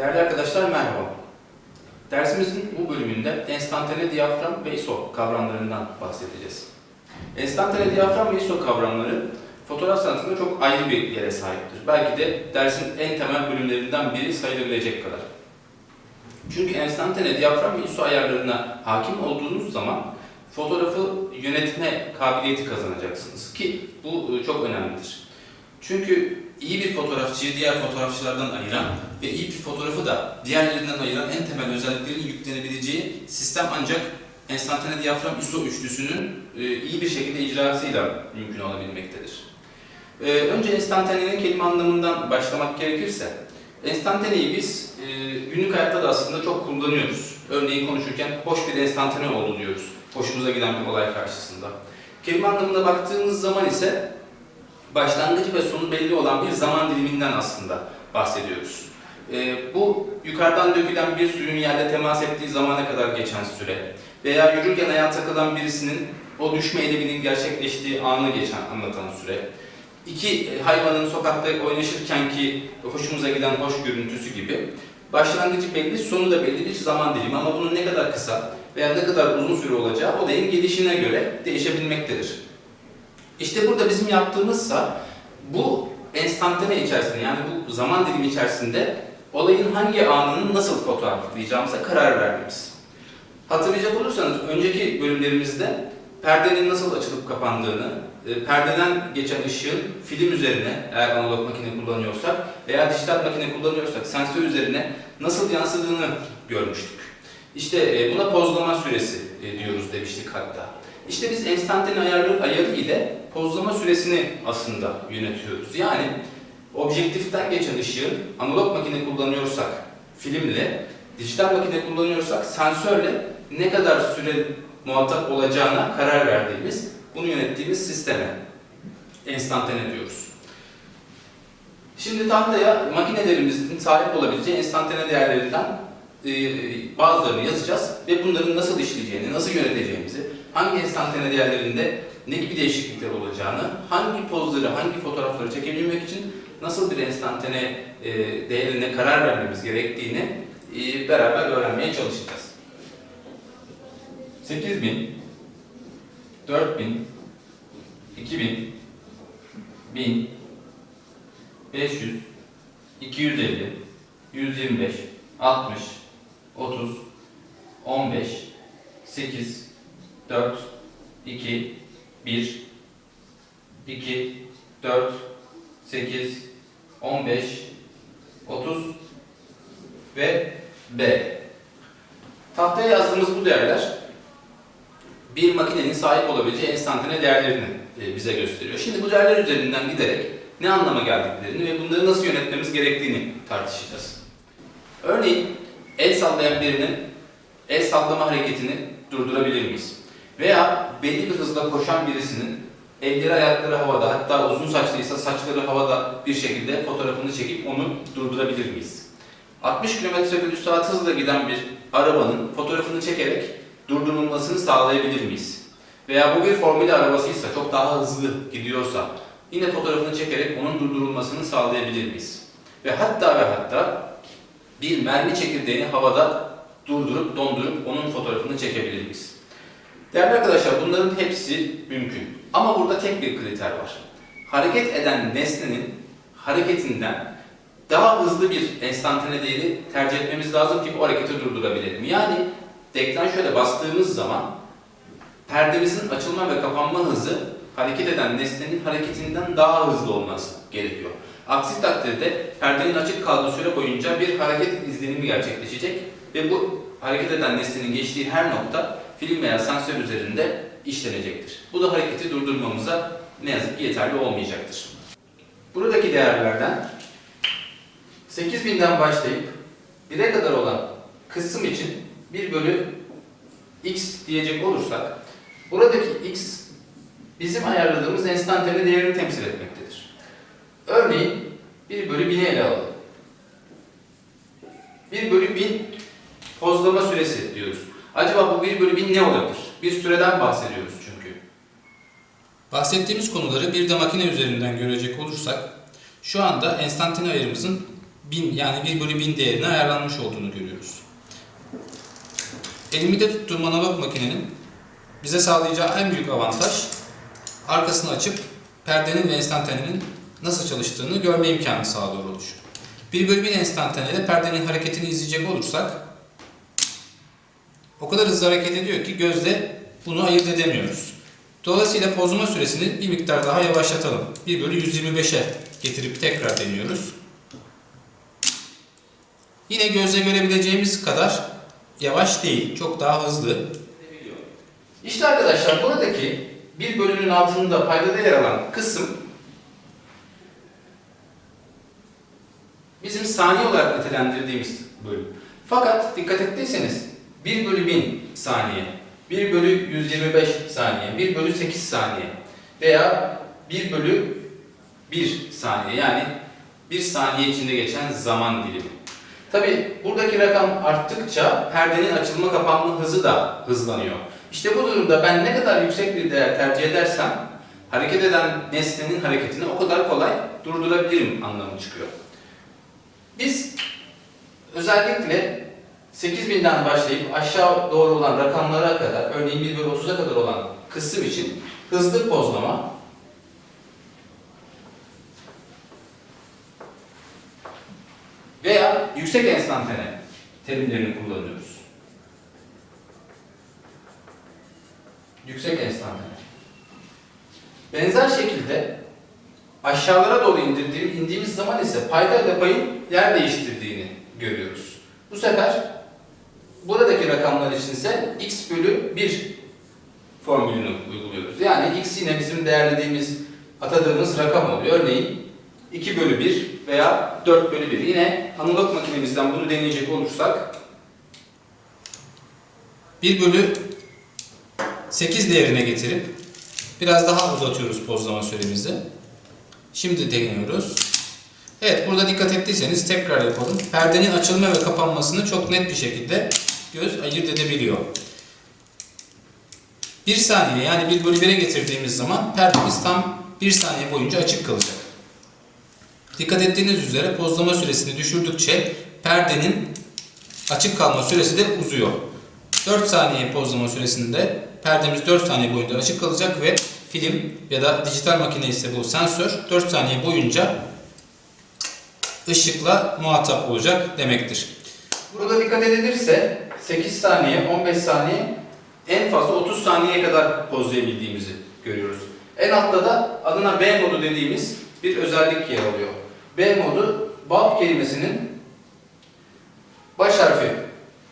Değerli arkadaşlar merhaba. Dersimizin bu bölümünde enstantane diyafram ve ISO kavramlarından bahsedeceğiz. Enstantane diyafram ve ISO kavramları fotoğraf sanatında çok ayrı bir yere sahiptir. Belki de dersin en temel bölümlerinden biri sayılabilecek kadar. Çünkü enstantane diyafram ve ISO ayarlarına hakim olduğunuz zaman fotoğrafı yönetme kabiliyeti kazanacaksınız ki bu e, çok önemlidir. Çünkü iyi bir fotoğrafçıyı diğer fotoğrafçılardan ayıran ve iyi bir fotoğrafı da diğerlerinden ayıran en temel özelliklerin yüklenebileceği sistem ancak enstantane diyafram ISO üçlüsünün e, iyi bir şekilde icrasıyla mümkün olabilmektedir. E, Önce enstantanenin kelime anlamından başlamak gerekirse, enstantaneyi biz e, günlük hayatta da aslında çok kullanıyoruz. Örneğin konuşurken hoş bir enstantane oldu diyoruz. Hoşumuza giden bir olay karşısında. Kelime anlamına baktığımız zaman ise başlangıcı ve sonu belli olan bir zaman diliminden aslında bahsediyoruz. Ee, bu yukarıdan dökülen bir suyun yerde temas ettiği zamana kadar geçen süre veya yürürken ayağa takılan birisinin o düşme eyleminin gerçekleştiği anı geçen anlatan süre. İki e, hayvanın sokakta oynaşırken ki hoşumuza giden hoş görüntüsü gibi başlangıcı belli, sonu da belli bir zaman dilimi ama bunun ne kadar kısa veya ne kadar uzun süre olacağı olayın gelişine göre değişebilmektedir. İşte burada bizim yaptığımızsa bu enstantane içerisinde yani bu zaman dilimi içerisinde olayın hangi anını nasıl fotoğraflayacağımıza karar vermemiz. Hatırlayacak olursanız önceki bölümlerimizde perdenin nasıl açılıp kapandığını, e, perdeden geçen ışığın film üzerine eğer analog makine kullanıyorsak veya dijital makine kullanıyorsak sensör üzerine nasıl yansıdığını görmüştük. İşte e, buna pozlama süresi e, diyoruz demiştik hatta. İşte biz enstantane ayarı, ayarı ile pozlama süresini aslında yönetiyoruz. Yani objektiften geçen ışığın analog makine kullanıyorsak filmle, dijital makine kullanıyorsak sensörle ne kadar süre muhatap olacağına karar verdiğimiz, bunu yönettiğimiz sisteme enstantane diyoruz. Şimdi tahtaya makinelerimizin sahip olabileceği enstantane değerlerinden e, bazılarını yazacağız ve bunların nasıl işleyeceğini, nasıl yöneteceğimizi, hangi enstantane değerlerinde ne gibi değişiklikler olacağını, hangi pozları, hangi fotoğrafları çekebilmek için nasıl bir enstantane e, değerine karar vermemiz gerektiğini e, beraber öğrenmeye çalışacağız. 8000, 4000, 2000, 1000, 500, 250, 125, 60, 30, 15, 8, 4, 2, 1, 2, 4, 8, 15, 30 ve B. Tahtaya yazdığımız bu değerler bir makinenin sahip olabileceği enstantane değerlerini e, bize gösteriyor. Şimdi bu değerler üzerinden giderek ne anlama geldiklerini ve bunları nasıl yönetmemiz gerektiğini tartışacağız. Örneğin el sallayan birinin el sallama hareketini durdurabilir miyiz? Veya belli bir hızla koşan birisinin elleri ayakları havada hatta uzun saçlıysa saçları havada bir şekilde fotoğrafını çekip onu durdurabilir miyiz? 60 km bölü saat hızla giden bir arabanın fotoğrafını çekerek durdurulmasını sağlayabilir miyiz? Veya bu bir formül arabasıysa, çok daha hızlı gidiyorsa yine fotoğrafını çekerek onun durdurulmasını sağlayabilir miyiz? Ve hatta ve hatta bir mermi çekirdeğini havada durdurup dondurup onun fotoğrafını çekebilir miyiz? Değerli arkadaşlar bunların hepsi mümkün. Ama burada tek bir kriter var. Hareket eden nesnenin hareketinden daha hızlı bir enstantane değeri tercih etmemiz lazım ki o hareketi durdurabilelim. Yani deklan şöyle bastığımız zaman perdemizin açılma ve kapanma hızı hareket eden nesnenin hareketinden daha hızlı olması gerekiyor. Aksi takdirde perdenin açık kaldığı süre boyunca bir hareket izlenimi gerçekleşecek ve bu hareket eden nesnenin geçtiği her nokta film veya sensör üzerinde işlenecektir. Bu da hareketi durdurmamıza ne yazık ki yeterli olmayacaktır. Buradaki değerlerden 8000'den başlayıp 1'e kadar olan kısım için 1 bölü x diyecek olursak buradaki x bizim ayarladığımız enstantane değerini temsil etmektedir. Örneğin 1 bölü 1000'i ele alalım. 1 bölü 1000 pozlama süresi diyoruz. Acaba bu 1 bölü 1000 ne olabilir? Bir süreden bahsediyoruz çünkü. Bahsettiğimiz konuları bir de makine üzerinden görecek olursak şu anda enstantane ayarımızın 1000 yani 1 bölü 1000 değerine ayarlanmış olduğunu görüyoruz. Elimde tuttuğum analog makinenin bize sağlayacağı en büyük avantaj arkasını açıp perdenin ve enstantanenin nasıl çalıştığını görme imkanı sağlıyor oluşu. 1 bölü 1000 enstantanede perdenin hareketini izleyecek olursak o kadar hızlı hareket ediyor ki gözle bunu ayırt edemiyoruz. Dolayısıyla pozma süresini bir miktar daha yavaşlatalım. 1 bölü 125'e getirip tekrar deniyoruz. Yine gözle görebileceğimiz kadar yavaş değil, çok daha hızlı. İşte arkadaşlar buradaki bir bölünün altında paydada yer alan kısım bizim saniye olarak nitelendirdiğimiz bölüm. Fakat dikkat ettiyseniz 1 bölü 1000 saniye, 1 bölü 125 saniye, 1 bölü 8 saniye veya 1 bölü 1 saniye yani 1 saniye içinde geçen zaman dilimi. Tabi buradaki rakam arttıkça perdenin açılma kapanma hızı da hızlanıyor. İşte bu durumda ben ne kadar yüksek bir değer tercih edersem hareket eden nesnenin hareketini o kadar kolay durdurabilirim anlamı çıkıyor. Biz özellikle 8000'den başlayıp aşağı doğru olan rakamlara kadar, örneğin 1 bölü 30'a kadar olan kısım için hızlı pozlama veya yüksek enstantane terimlerini kullanıyoruz. Yüksek enstantane. Benzer şekilde aşağılara doğru indirdiğim, indiğimiz zaman ise payda ile payın yer değiştirdiğini görüyoruz. Bu sefer rakamlar için ise x bölü 1 formülünü uyguluyoruz. Yani x yine bizim değerlediğimiz, atadığımız rakam oluyor. Örneğin 2 bölü 1 veya 4 bölü 1. Yine analog makinemizden bunu deneyecek olursak 1 bölü 8 değerine getirip biraz daha uzatıyoruz pozlama süremizi. Şimdi deniyoruz. Evet burada dikkat ettiyseniz tekrar yapalım. Perdenin açılma ve kapanmasını çok net bir şekilde göz ayırt edebiliyor. 1 saniye yani 1 bölü 1'e getirdiğimiz zaman perdemiz tam 1 saniye boyunca açık kalacak. Dikkat ettiğiniz üzere pozlama süresini düşürdükçe perdenin açık kalma süresi de uzuyor. 4 saniye pozlama süresinde perdemiz 4 saniye boyunca açık kalacak ve film ya da dijital makine ise bu sensör 4 saniye boyunca ışıkla muhatap olacak demektir. Burada dikkat edilirse 8 saniye, 15 saniye en fazla 30 saniyeye kadar pozlayabildiğimizi görüyoruz. En altta da adına B modu dediğimiz bir özellik yer alıyor. B modu BAP kelimesinin baş harfi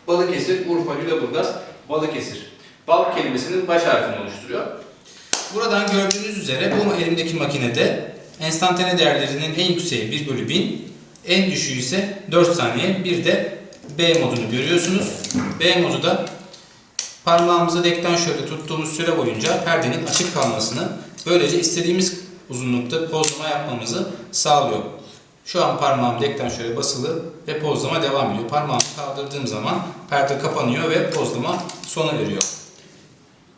Balıkesir, Urfa, Lüleburgaz, Balıkesir. BAP kelimesinin baş harfini oluşturuyor. Buradan gördüğünüz üzere bu elimdeki makinede enstantane değerlerinin en yükseği 1 bölü 1000, en düşüğü ise 4 saniye. Bir de B modunu görüyorsunuz. B modu da parmağımızı dekten şöyle tuttuğumuz süre boyunca perdenin açık kalmasını, böylece istediğimiz uzunlukta pozlama yapmamızı sağlıyor. Şu an parmağım dekten şöyle basılı ve pozlama devam ediyor. Parmağımı kaldırdığım zaman perde kapanıyor ve pozlama sona eriyor.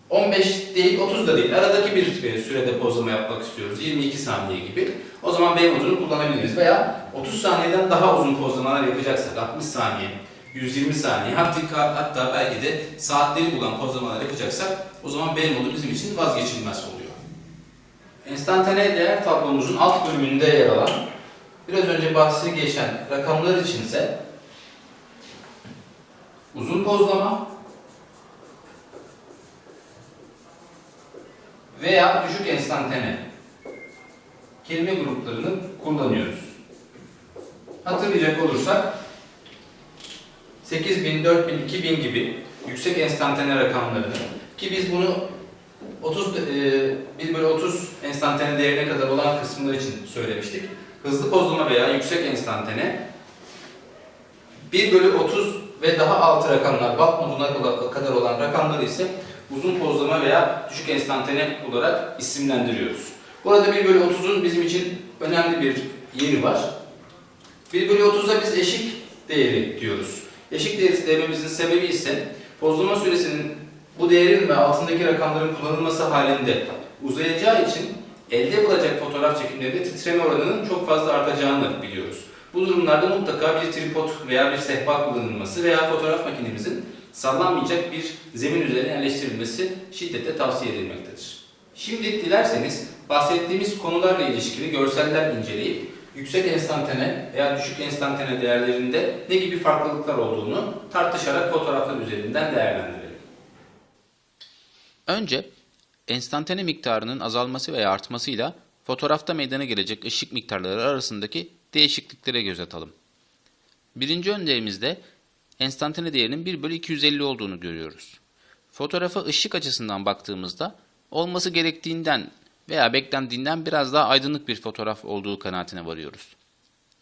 15 değil 30 da değil. Aradaki bir e, sürede pozlama yapmak istiyoruz. 22 saniye gibi. O zaman B modunu kullanabiliriz. Veya 30 saniyeden daha uzun pozlamalar yapacaksak 60 saniye, 120 saniye hatta, hatta belki de saatleri bulan pozlamalar yapacaksak o zaman B modu bizim için vazgeçilmez oluyor. Enstantane değer tablomuzun alt bölümünde yer alan biraz önce bahsi geçen rakamlar içinse uzun pozlama veya düşük enstantane kelime gruplarını kullanıyoruz. Hatırlayacak olursak 8000, 4000, 2000 gibi yüksek enstantane rakamlarını ki biz bunu 30 e, 1 bölü 30 enstantane değerine kadar olan kısımlar için söylemiştik. Hızlı pozlama veya yüksek enstantane 1 bölü 30 ve daha altı rakamlar, BAP moduna kadar olan rakamları ise uzun pozlama veya düşük enstantane olarak isimlendiriyoruz. Burada 1 bölü 30'un bizim için önemli bir yeri var. 1 bölü 30'a biz eşik değeri diyoruz. Eşik değeri dememizin sebebi ise pozlama süresinin bu değerin ve altındaki rakamların kullanılması halinde uzayacağı için elde yapılacak fotoğraf çekimlerinde titreme oranının çok fazla artacağını biliyoruz. Bu durumlarda mutlaka bir tripod veya bir sehpa kullanılması veya fotoğraf makinemizin sallanmayacak bir zemin üzerine yerleştirilmesi şiddetle tavsiye edilmektedir. Şimdi dilerseniz bahsettiğimiz konularla ilişkili görseller inceleyip yüksek enstantane veya düşük enstantane değerlerinde ne gibi farklılıklar olduğunu tartışarak fotoğraflar üzerinden değerlendirelim. Önce enstantane miktarının azalması veya artmasıyla fotoğrafta meydana gelecek ışık miktarları arasındaki değişikliklere göz atalım. Birinci öndeyimizde enstantane değerinin 1 bölü 250 olduğunu görüyoruz. Fotoğrafa ışık açısından baktığımızda olması gerektiğinden veya beklendiğinden biraz daha aydınlık bir fotoğraf olduğu kanaatine varıyoruz.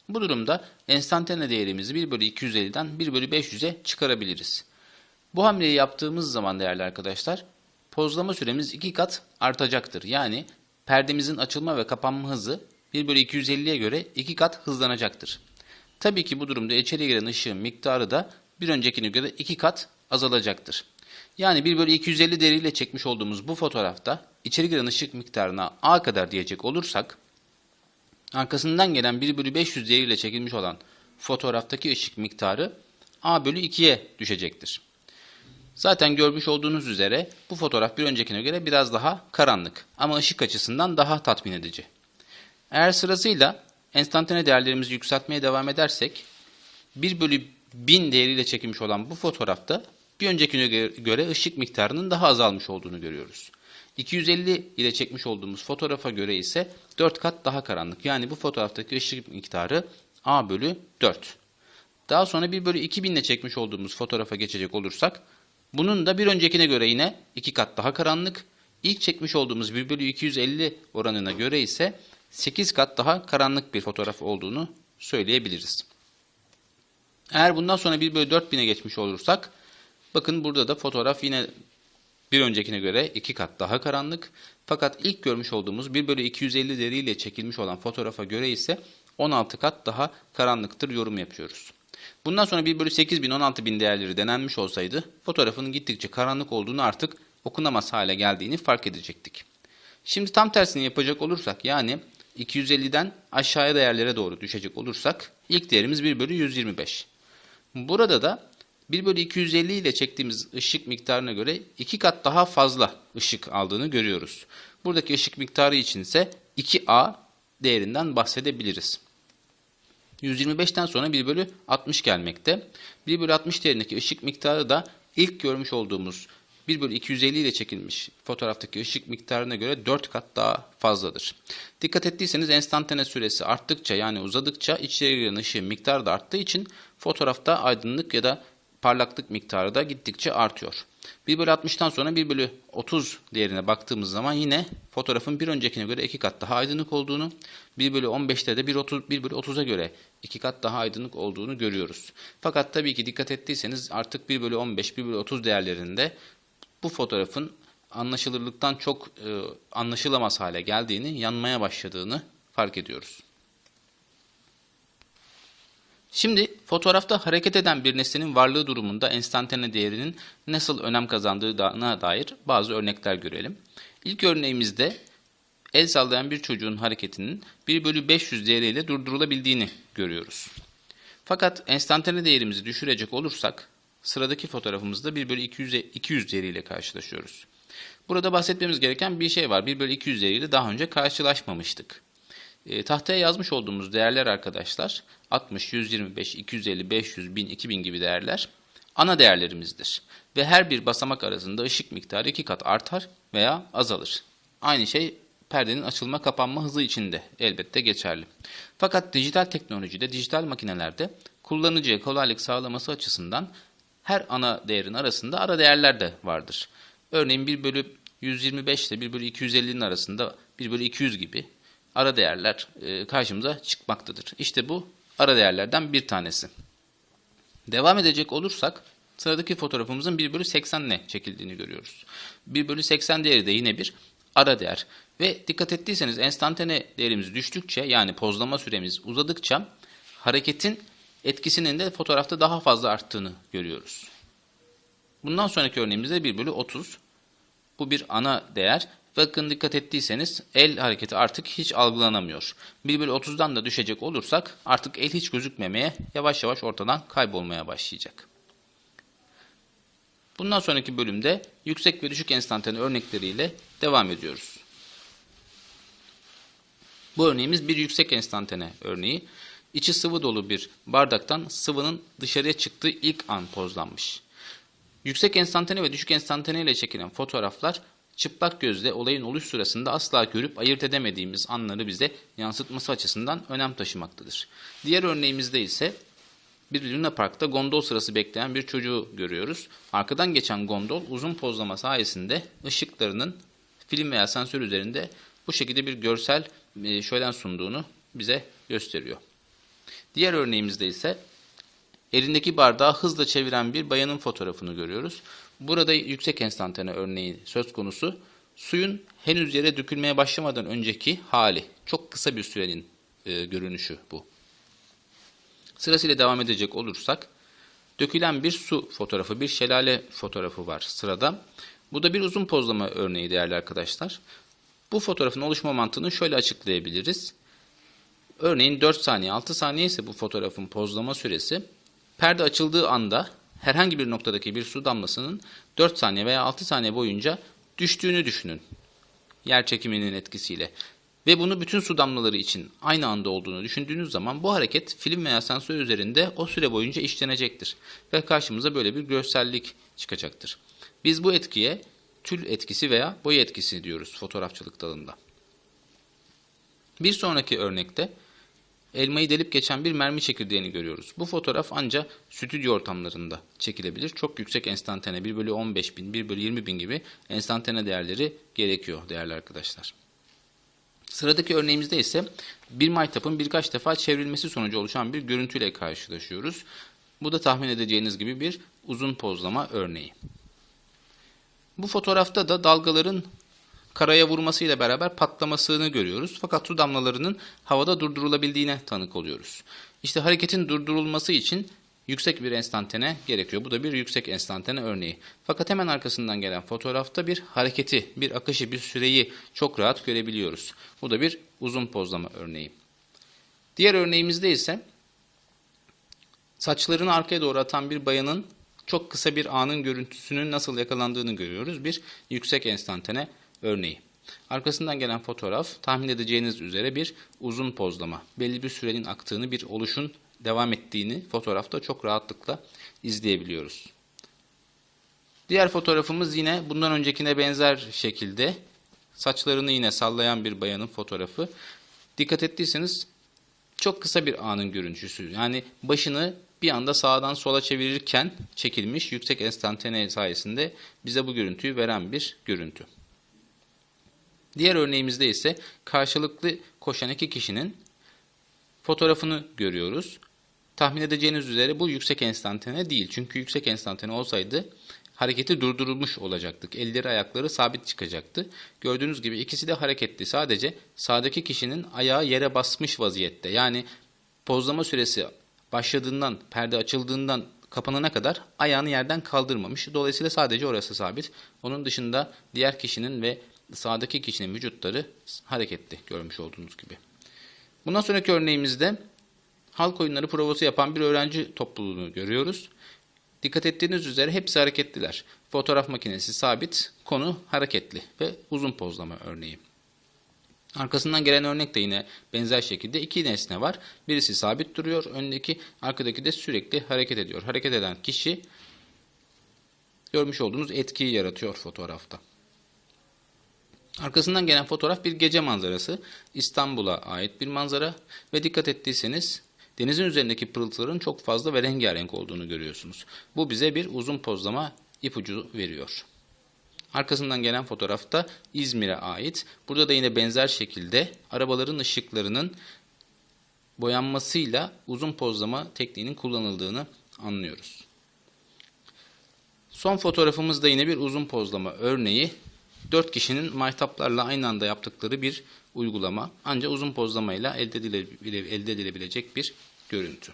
Bu durumda enstantane değerimizi 1 bölü 250'den 1 bölü 500'e çıkarabiliriz. Bu hamleyi yaptığımız zaman değerli arkadaşlar pozlama süremiz 2 kat artacaktır. Yani perdemizin açılma ve kapanma hızı 1 bölü 250'ye göre 2 kat hızlanacaktır. Tabii ki bu durumda içeri giren ışığın miktarı da bir öncekine göre 2 kat azalacaktır. Yani 1 bölü 250 değeriyle çekmiş olduğumuz bu fotoğrafta içeri giren ışık miktarına A kadar diyecek olursak arkasından gelen 1 bölü 500 değeriyle çekilmiş olan fotoğraftaki ışık miktarı A bölü 2'ye düşecektir. Zaten görmüş olduğunuz üzere bu fotoğraf bir öncekine göre biraz daha karanlık ama ışık açısından daha tatmin edici. Eğer sırasıyla enstantane değerlerimizi yükseltmeye devam edersek 1 bölü 1000 değeriyle çekilmiş olan bu fotoğrafta bir öncekine göre ışık miktarının daha azalmış olduğunu görüyoruz. 250 ile çekmiş olduğumuz fotoğrafa göre ise 4 kat daha karanlık. Yani bu fotoğraftaki ışık miktarı A bölü 4. Daha sonra 1 bölü 2000 ile çekmiş olduğumuz fotoğrafa geçecek olursak bunun da bir öncekine göre yine 2 kat daha karanlık. İlk çekmiş olduğumuz 1 bölü 250 oranına göre ise 8 kat daha karanlık bir fotoğraf olduğunu söyleyebiliriz. Eğer bundan sonra 1 bölü 4000'e geçmiş olursak bakın burada da fotoğraf yine bir öncekine göre 2 kat daha karanlık. Fakat ilk görmüş olduğumuz 1 bölü 250 değeriyle çekilmiş olan fotoğrafa göre ise 16 kat daha karanlıktır yorum yapıyoruz. Bundan sonra 1 bölü 8000 16000 değerleri denenmiş olsaydı fotoğrafın gittikçe karanlık olduğunu artık okunamaz hale geldiğini fark edecektik. Şimdi tam tersini yapacak olursak yani 250'den aşağıya değerlere doğru düşecek olursak ilk değerimiz 1 bölü 125. Burada da 1 bölü 250 ile çektiğimiz ışık miktarına göre 2 kat daha fazla ışık aldığını görüyoruz. Buradaki ışık miktarı için ise 2A değerinden bahsedebiliriz. 125'ten sonra 1 bölü 60 gelmekte. 1 bölü 60 değerindeki ışık miktarı da ilk görmüş olduğumuz 1 bölü 250 ile çekilmiş fotoğraftaki ışık miktarına göre 4 kat daha fazladır. Dikkat ettiyseniz enstantane süresi arttıkça yani uzadıkça içeri giren ışığın miktarı da arttığı için fotoğrafta aydınlık ya da parlaklık miktarı da gittikçe artıyor. 1 bölü 60'tan sonra 1 bölü 30 değerine baktığımız zaman yine fotoğrafın bir öncekine göre 2 kat daha aydınlık olduğunu, 1 bölü 15'te de 1, 30, 1 bölü 30'a göre 2 kat daha aydınlık olduğunu görüyoruz. Fakat tabii ki dikkat ettiyseniz artık 1 bölü 15, 1 bölü 30 değerlerinde bu fotoğrafın anlaşılırlıktan çok e, anlaşılamaz hale geldiğini, yanmaya başladığını fark ediyoruz. Şimdi fotoğrafta hareket eden bir nesnenin varlığı durumunda enstantane değerinin nasıl önem kazandığına dair bazı örnekler görelim. İlk örneğimizde el sallayan bir çocuğun hareketinin 1 bölü 500 değeriyle durdurulabildiğini görüyoruz. Fakat enstantane değerimizi düşürecek olursak sıradaki fotoğrafımızda 1 bölü 200, 200 değeriyle karşılaşıyoruz. Burada bahsetmemiz gereken bir şey var. 1 bölü 200 değeriyle daha önce karşılaşmamıştık. E, tahtaya yazmış olduğumuz değerler arkadaşlar 60, 125, 250, 500, 1000, 2000 gibi değerler ana değerlerimizdir. Ve her bir basamak arasında ışık miktarı iki kat artar veya azalır. Aynı şey perdenin açılma kapanma hızı için de elbette geçerli. Fakat dijital teknolojide, dijital makinelerde kullanıcıya kolaylık sağlaması açısından her ana değerin arasında ara değerler de vardır. Örneğin 1 bölü 125 ile 1 bölü 250'nin arasında 1 bölü 200 gibi ara değerler e, karşımıza çıkmaktadır. İşte bu ara değerlerden bir tanesi. Devam edecek olursak sıradaki fotoğrafımızın 1 bölü 80 ile çekildiğini görüyoruz. 1 bölü 80 değeri de yine bir ara değer. Ve dikkat ettiyseniz enstantane değerimiz düştükçe yani pozlama süremiz uzadıkça hareketin etkisinin de fotoğrafta daha fazla arttığını görüyoruz. Bundan sonraki örneğimizde 1 bölü 30. Bu bir ana değer Bakın dikkat ettiyseniz el hareketi artık hiç algılanamıyor. 1 bölü 30'dan da düşecek olursak artık el hiç gözükmemeye yavaş yavaş ortadan kaybolmaya başlayacak. Bundan sonraki bölümde yüksek ve düşük enstantane örnekleriyle devam ediyoruz. Bu örneğimiz bir yüksek enstantane örneği. İçi sıvı dolu bir bardaktan sıvının dışarıya çıktığı ilk an pozlanmış. Yüksek enstantane ve düşük enstantane ile çekilen fotoğraflar çıplak gözle olayın oluş sırasında asla görüp ayırt edemediğimiz anları bize yansıtması açısından önem taşımaktadır. Diğer örneğimizde ise bir Luna Park'ta gondol sırası bekleyen bir çocuğu görüyoruz. Arkadan geçen gondol uzun pozlama sayesinde ışıklarının film veya sensör üzerinde bu şekilde bir görsel e, şölen sunduğunu bize gösteriyor. Diğer örneğimizde ise elindeki bardağı hızla çeviren bir bayanın fotoğrafını görüyoruz. Burada yüksek enstantane örneği söz konusu. Suyun henüz yere dökülmeye başlamadan önceki hali. Çok kısa bir sürenin e, görünüşü bu. Sırasıyla devam edecek olursak, dökülen bir su fotoğrafı, bir şelale fotoğrafı var sırada. Bu da bir uzun pozlama örneği değerli arkadaşlar. Bu fotoğrafın oluşma mantığını şöyle açıklayabiliriz. Örneğin 4 saniye, 6 saniye ise bu fotoğrafın pozlama süresi. Perde açıldığı anda herhangi bir noktadaki bir su damlasının 4 saniye veya 6 saniye boyunca düştüğünü düşünün. Yer çekiminin etkisiyle. Ve bunu bütün su damlaları için aynı anda olduğunu düşündüğünüz zaman bu hareket film veya sensör üzerinde o süre boyunca işlenecektir. Ve karşımıza böyle bir görsellik çıkacaktır. Biz bu etkiye tül etkisi veya boya etkisi diyoruz fotoğrafçılık dalında. Bir sonraki örnekte elmayı delip geçen bir mermi çekirdeğini görüyoruz. Bu fotoğraf ancak stüdyo ortamlarında çekilebilir. Çok yüksek enstantane 1 bölü 15 bin, 1 bölü 20 bin gibi enstantane değerleri gerekiyor değerli arkadaşlar. Sıradaki örneğimizde ise bir maytapın birkaç defa çevrilmesi sonucu oluşan bir görüntüyle karşılaşıyoruz. Bu da tahmin edeceğiniz gibi bir uzun pozlama örneği. Bu fotoğrafta da dalgaların karaya vurmasıyla beraber patlamasını görüyoruz. Fakat su damlalarının havada durdurulabildiğine tanık oluyoruz. İşte hareketin durdurulması için yüksek bir enstantane gerekiyor. Bu da bir yüksek enstantane örneği. Fakat hemen arkasından gelen fotoğrafta bir hareketi, bir akışı, bir süreyi çok rahat görebiliyoruz. Bu da bir uzun pozlama örneği. Diğer örneğimizde ise saçlarını arkaya doğru atan bir bayanın çok kısa bir anın görüntüsünün nasıl yakalandığını görüyoruz. Bir yüksek enstantane örneği. Arkasından gelen fotoğraf tahmin edeceğiniz üzere bir uzun pozlama. Belli bir sürenin aktığını, bir oluşun devam ettiğini fotoğrafta çok rahatlıkla izleyebiliyoruz. Diğer fotoğrafımız yine bundan öncekine benzer şekilde saçlarını yine sallayan bir bayanın fotoğrafı. Dikkat ettiyseniz çok kısa bir anın görüntüsü. Yani başını bir anda sağdan sola çevirirken çekilmiş yüksek enstantane sayesinde bize bu görüntüyü veren bir görüntü. Diğer örneğimizde ise karşılıklı koşan iki kişinin fotoğrafını görüyoruz. Tahmin edeceğiniz üzere bu yüksek enstantane değil. Çünkü yüksek enstantane olsaydı hareketi durdurulmuş olacaktık. Elleri ayakları sabit çıkacaktı. Gördüğünüz gibi ikisi de hareketli. Sadece sağdaki kişinin ayağı yere basmış vaziyette. Yani pozlama süresi başladığından, perde açıldığından kapanana kadar ayağını yerden kaldırmamış. Dolayısıyla sadece orası sabit. Onun dışında diğer kişinin ve sağdaki kişinin vücutları hareketli görmüş olduğunuz gibi. Bundan sonraki örneğimizde halk oyunları provası yapan bir öğrenci topluluğunu görüyoruz. Dikkat ettiğiniz üzere hepsi hareketliler. Fotoğraf makinesi sabit, konu hareketli ve uzun pozlama örneği. Arkasından gelen örnek de yine benzer şekilde iki nesne var. Birisi sabit duruyor, öndeki arkadaki de sürekli hareket ediyor. Hareket eden kişi görmüş olduğunuz etkiyi yaratıyor fotoğrafta. Arkasından gelen fotoğraf bir gece manzarası. İstanbul'a ait bir manzara ve dikkat ettiyseniz denizin üzerindeki pırıltıların çok fazla ve rengarenk olduğunu görüyorsunuz. Bu bize bir uzun pozlama ipucu veriyor. Arkasından gelen fotoğrafta İzmir'e ait. Burada da yine benzer şekilde arabaların ışıklarının boyanmasıyla uzun pozlama tekniğinin kullanıldığını anlıyoruz. Son fotoğrafımız da yine bir uzun pozlama örneği. 4 kişinin maytaplarla aynı anda yaptıkları bir uygulama. Ancak uzun pozlamayla elde, edile, elde edilebilecek bir görüntü.